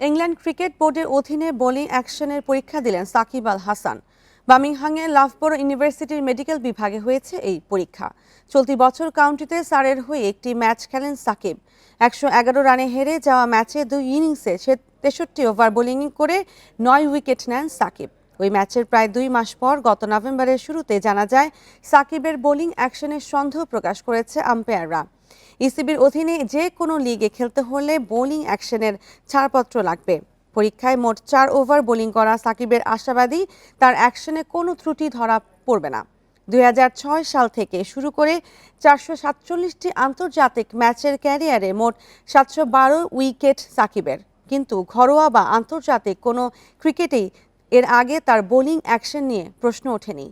England cricket বোর্ডের অধীনে bowling অ্যাকশনের পরীক্ষা দিলেন সাকিব আল হাসান। বার্মিংহামে লাভবরো ইউনিভার্সিটির মেডিকেল বিভাগে হয়েছে এই পরীক্ষা। চলতি বছর কাউন্টিতে সারের হয়ে একটি ম্যাচ খেলেন সাকিব। একশো এগারো রানে হেরে যাওয়া ম্যাচে দুই ইনিংসে সে তেষট্টি ওভার বোলিং করে নয় উইকেট নেন সাকিব। ওই ম্যাচের প্রায় দুই মাস পর গত নভেম্বরের শুরুতে জানা যায়, সাকিবের বোলিং অ্যাকশনের সন্দেহ প্রকাশ করেছে আম্পায়াররা। ইসিবির অধীনে যে কোনো লিগে খেলতে হলে বোলিং অ্যাকশনের ছাড়পত্র লাগবে। পরীক্ষায় মোট চার ওভার বোলিং করা সাকিবের আশাবাদী। তার অ্যাকশনে কোনো ত্রুটি ধরা পড়বে না। দুই হাজার ছয় সাল থেকে শুরু করে চারশো সাতচল্লিশটি আন্তর্জাতিক ম্যাচের ক্যারিয়ারে মোট সাতশো বারো উইকেট সাকিবের। কিন্তু ঘরোয়া বা আন্তর্জাতিক কোনো ক্রিকেটেই এর আগে তার বোলিং অ্যাকশন নিয়ে প্রশ্ন ওঠেনি।